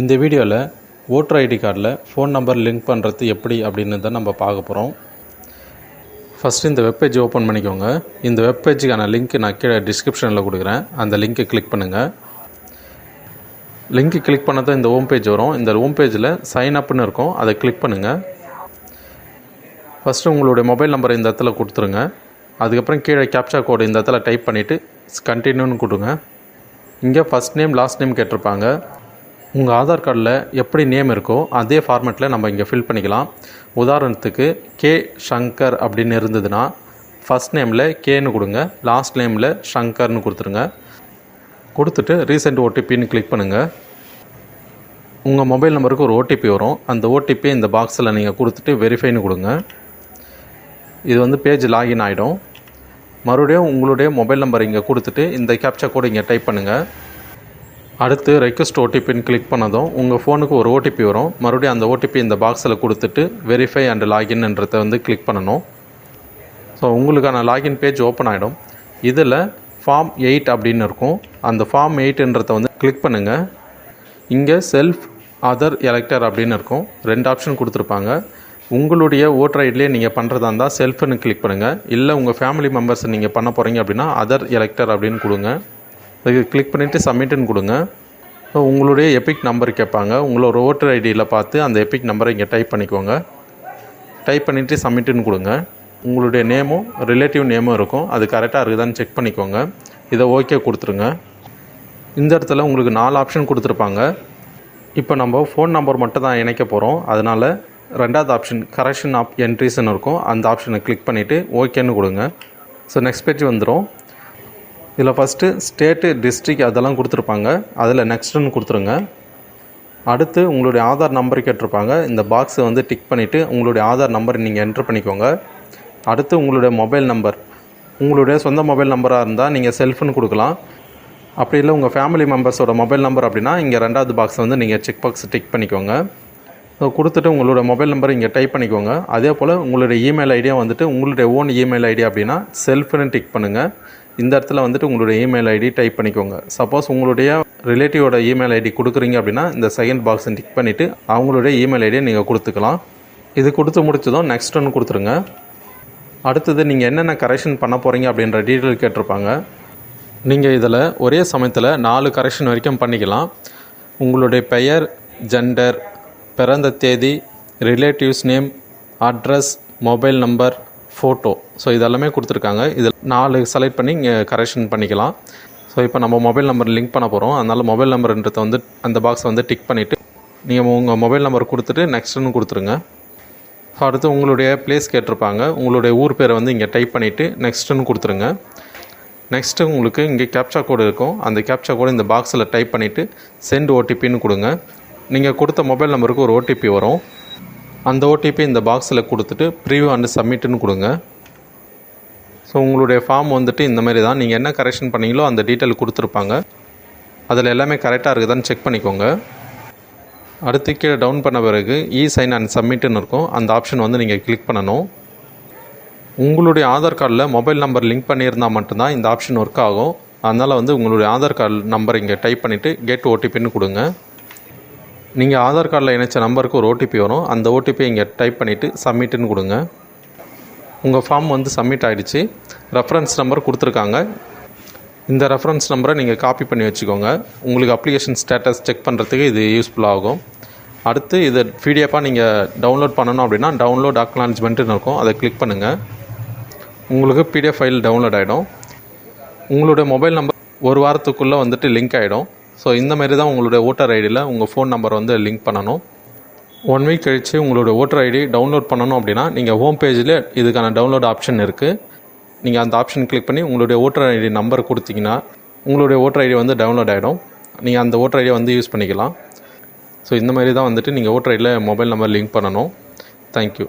இந்த வீடியோவில் voter ID கார்டில் ஃபோன் நம்பர் லிங்க் பண்ணுறது எப்படி அப்படின்னு தான் நம்ம பார்க்க போகிறோம் ஃபஸ்ட்டு இந்த வெப்பேஜ் ஓப்பன் பண்ணிக்கோங்க. இந்த வெப்பேஜுக்கான லிங்க் நான் கீழே டிஸ்கிரிப்ஷனில் கொடுக்குறேன். அந்த லிங்க்கை கிளிக் பண்ணுங்கள் லிங்க்கு கிளிக் பண்ணதும் இந்த ஹோம் பேஜ் வரும். இந்த ஹோம் பேஜில் சைன் அப்னு இருக்கும். அதை கிளிக் பண்ணுங்கள் ஃபஸ்ட்டு உங்களுடைய மொபைல் நம்பரை இந்த இடத்துல கொடுத்துருங்க. அதுக்கப்புறம் கீழே கேப்சா கோடு இந்த இடத்துல டைப் பண்ணிவிட்டு கண்டினியூன்னு கொடுங்க. இங்கே ஃபஸ்ட் நேம் லாஸ்ட் நேம் கேட்டிருப்பாங்க. உங்கள் ஆதார் கார்டில் எப்படி நேம் இருக்கோ அதே ஃபார்மேட்டில் நம்ம இங்கே ஃபில் பண்ணிக்கலாம். உதாரணத்துக்கு கே ஷங்கர் அப்படின்னு இருந்ததுன்னா ஃபஸ்ட் நேமில் கேன்னு கொடுங்க. லாஸ்ட் நேமில் ஷங்கர்னு கொடுத்துருங்க. கொடுத்துட்டு ரீசெண்ட் ஓடிபின்னு கிளிக் பண்ணுங்கள் உங்கள் மொபைல் நம்பருக்கு ஒரு ஓடிபி வரும். அந்த ஓடிபி இந்த பாக்ஸில் நீங்கள் கொடுத்துட்டு வெரிஃபைன்னு கொடுங்க. இது வந்து பேஜ் லாகின் ஆகிடும் மறுபடியும் உங்களுடைய மொபைல் நம்பர் இங்கே கொடுத்துட்டு இந்த கேப்சா கோடு இங்கே டைப் பண்ணுங்கள் அடுத்து ரெக்வஸ்ட் ஓடிபின்னு கிளிக் பண்ணதும் உங்கள் ஃபோனுக்கு ஒரு ஓடிபி வரும். மறுபடியும் அந்த ஓடிபி இந்த பாக்ஸில் கொடுத்துட்டு வெரிஃபை அண்ட் லாகின்ன்றதை வந்து கிளிக் பண்ணணும். ஸோ உங்களுக்கான லாகின் பேஜ் ஓப்பன் ஆகிடும் இதில் ஃபார்ம் எயிட் அப்படின்னு இருக்கும். அந்த ஃபார்ம் எயிட்ன்றதை வந்து கிளிக் பண்ணுங்கள் இங்கே செல்ஃப் அதர் எலெக்டர் அப்படின்னு இருக்கும். ரெண்டு ஆப்ஷன் கொடுத்துருப்பாங்க. உங்களுடைய ஓட்டர் ஐடிலே நீங்கள் பண்ணுறதா இருந்தால் செல்ஃப்னு கிளிக் பண்ணுங்கள் இல்லை உங்கள் ஃபேமிலி மெம்பர்ஸ் நீங்கள் பண்ண போகிறீங்க அப்படின்னா அதர் எலெக்டர் அப்படின்னு கொடுங்க. அதுக்கு கிளிக் பண்ணிவிட்டு சப்மிட்டுன்னு கொடுங்க. உங்களுடைய எபிக் நம்பர் கேட்பாங்க. உங்களோட ஓட்டர் ஐடியில் பார்த்து அந்த எபிக் நம்பரை இங்கே டைப் பண்ணிக்கோங்க. டைப் பண்ணிவிட்டு சப்மிட்டுன்னு கொடுங்க. உங்களுடைய நேமும் ரிலேட்டிவ் நேமும் இருக்கும். அது கரெக்டாக இருக்குதான்னு செக் பண்ணிக்கோங்க. இதை ஓகே கொடுத்துருங்க. இந்த இடத்துல உங்களுக்கு நாலு ஆப்ஷன் கொடுத்துருப்பாங்க. இப்போ நம்ம ஃபோன் நம்பர் மட்டும் தான் இணைக்க போகிறோம் அதனால் ரெண்டாவது ஆப்ஷன் கரெக்ஷன் ஆப் என்ட்ரிஸ்ன்னு இருக்கும். அந்த ஆப்ஷனை கிளிக் பண்ணிவிட்டு ஓகேன்னு கொடுங்க. ஸோ நெக்ஸ்ட் பேஜ் வந்துடும் இதில் ஃபஸ்ட்டு ஸ்டேட்டு டிஸ்ட்ரிக் அதெல்லாம் கொடுத்துருப்பாங்க. அதில் நெக்ஸ்ட்டுன்னு கொடுத்துருங்க. அடுத்து உங்களுடைய ஆதார் நம்பர் கேட்டிருப்பாங்க. இந்த பாக்ஸை வந்து டிக் பண்ணிவிட்டு உங்களுடைய ஆதார் நம்பர் நீங்கள் என்ட்ரு பண்ணிக்கோங்க. அடுத்து உங்களுடைய மொபைல் நம்பர் உங்களுடைய சொந்த மொபைல் நம்பராக இருந்தால் நீங்கள் செல்ஃபுன்னு கொடுக்கலாம். அப்படி இல்லை உங்கள் ஃபேமிலி மெம்பர்ஸோட மொபைல் நம்பர் அப்படின்னா இங்கே ரெண்டாவது பாக்ஸ் வந்து நீங்கள் செக் பாக்ஸ் டிக் பண்ணிக்கோங்க. கொடுத்துட்டு உங்களோட மொபைல் நம்பர் இங்கே டைப் பண்ணிக்கோங்க. அதே போல் உங்களுடைய இமெயில் ஐடியா வந்துட்டு உங்களுடைய ஓன் இமெயில் ஐடியா அப்படின்னா செல்ஃப்னு டிக் பண்ணுங்கள் இந்த இடத்துல வந்துட்டு உங்களுடைய இமெயில் ஐடி டைப் பண்ணிக்கோங்க. சப்போஸ் உங்களுடைய ரிலேட்டிவோட இமெயில் ஐடி கொடுக்குறீங்க அப்படின்னா இந்த செகண்ட் பாக்ஸை டிக் பண்ணிவிட்டு அவங்களுடைய இமெயில் ஐடியை நீங்கள் கொடுத்துக்கலாம். இது கொடுத்து முடிச்சதும் நெக்ஸ்ட் ஒன்று கொடுத்துருங்க. அடுத்தது நீங்கள் என்னென்ன கரெக்ஷன் பண்ண போகிறீங்க அப்படின்ற டீட்டெயில் கேட்டிருப்பாங்க. நீங்கள் இதில் ஒரே சமயத்தில் நாலு கரெக்ஷன் வரைக்கும் பண்ணிக்கலாம். உங்களுடைய பெயர் ஜெண்டர் பிறந்த தேதி relatives name address mobile number photo so இதெல்லாமே கொடுத்துருக்காங்க. இதில் நாலு செலக்ட் பண்ணி இங்கே கரெக்ஷன் பண்ணிக்கலாம். ஸோ இப்போ நம்ம மொபைல் நம்பர் லிங்க் பண்ண போகிறோம் அதனால் மொபைல் நம்பர்ன்றதை வந்து அந்த பாக்ஸ் வந்து டிக் பண்ணிவிட்டு நீங்கள் உங்கள் மொபைல் நம்பர் கொடுத்துட்டு நெக்ஸ்ட்டுன்னு கொடுத்துருங்க. ஸோ அடுத்து உங்களுடைய பிளேஸ் கேட்டிருப்பாங்க. உங்களுடைய ஊர் பேரை வந்து இங்கே டைப் பண்ணிவிட்டு நெக்ஸ்ட்டுன்னு கொடுத்துருங்க. நெக்ஸ்ட்டு உங்களுக்கு இங்கே கேப்சா கோடு இருக்கும். அந்த கேப்சா கோடு இந்த பாக்ஸில் டைப் பண்ணிவிட்டு சென்ட் ஓடிபின்னு கொடுங்க. நீங்கள் கொடுத்த மொபைல் நம்பருக்கு ஒரு ஓடிபி வரும். அந்த ஓடிபி இந்த பாக்ஸில் கொடுத்துட்டு ப்ரீவியூ அண்ட் சப்மிட்டுன்னு கொடுங்க. ஸோ உங்களுடைய ஃபார்ம் வந்துட்டு இந்த மாதிரி தான். நீங்கள் என்ன கரெக்ஷன் பண்ணீங்களோ அந்த டீட்டெயில் கொடுத்துருப்பாங்க. அதில் எல்லாமே கரெக்டாக இருக்குதான்னு செக் பண்ணிக்கோங்க. அடுத்து கீழே டவுன் பண்ண பிறகு இ சைன் அண்ட் சப்மிட்டுன்னு இருக்கும். அந்த ஆப்ஷன் வந்து நீங்கள் கிளிக் பண்ணணும். உங்களுடைய ஆதார் கார்டில் மொபைல் நம்பர் லிங்க் பண்ணியிருந்தால் மட்டும்தான் இந்த ஆப்ஷன் ஒர்க் ஆகும். அதனால் வந்து உங்களுடைய ஆதார் கார்டு நம்பர் இங்கே டைப் பண்ணிவிட்டு கெட் ஓடிபின்னு கொடுங்க. நீங்கள் ஆதார் கார்டில் இணைச்ச நம்பருக்கு ஒரு ஓடிபி வரும். அந்த ஓடிபியை இங்கே டைப் பண்ணிவிட்டு சப்மிட்டுன்னு கொடுங்க. உங்கள் ஃபார்ம் வந்து சப்மிட் ஆகிடுச்சு ரெஃபரன்ஸ் நம்பர் கொடுத்துருக்காங்க. இந்த ரெஃபரன்ஸ் நம்பரை நீங்கள் காப்பி பண்ணி வச்சுக்கோங்க. உங்களுக்கு அப்ளிகேஷன் ஸ்டேட்டஸ் செக் பண்ணுறதுக்கு இது யூஸ்ஃபுல்லாக ஆகும். அடுத்து இதை பிடிஎஃபாக நீங்கள் டவுன்லோட் பண்ணணும் அப்படின்னா டவுன்லோட் அக்னாலஜ்மெண்ட்டுன்னு இருக்கும். அதை கிளிக் பண்ணுங்கள் உங்களுக்கு பிடிஎஃப் ஃபைல் டவுன்லோட் ஆகிடும் உங்களுடைய மொபைல் நம்பர் ஒரு வாரத்துக்குள்ளே வந்துட்டு லிங்க் ஆகிடும் ஸோ இந்த மாதிரி தான் உங்களுடைய ஓட்டர் ஐடியில் உங்கள் ஃபோன் நம்பர் வந்து லிங்க் பண்ணணும். ஒன் வீக் கழித்து உங்களுடைய ஓட்டர் ஐடி டவுன்லோட் பண்ணணும் அப்படின்னா நீங்கள் ஹோம் பேஜில் இதுக்கான டவுன்லோட் ஆப்ஷன் இருக்குது நீங்கள் அந்த ஆப்ஷன் கிளிக் பண்ணி உங்களுடைய ஓட்டர் ஐடி நம்பர் கொடுத்தீங்கன்னா உங்களுடைய ஓட்டர் ஐடி வந்து டவுன்லோட் ஆகிடும் நீங்கள் அந்த ஓட்டர் ஐடியை வந்து யூஸ் பண்ணிக்கலாம். ஸோ இந்த மாதிரி தான் வந்துட்டு நீங்கள் ஓட்டர் ஐடியில் மொபைல் நம்பர் லிங்க் பண்ணணும். Thank you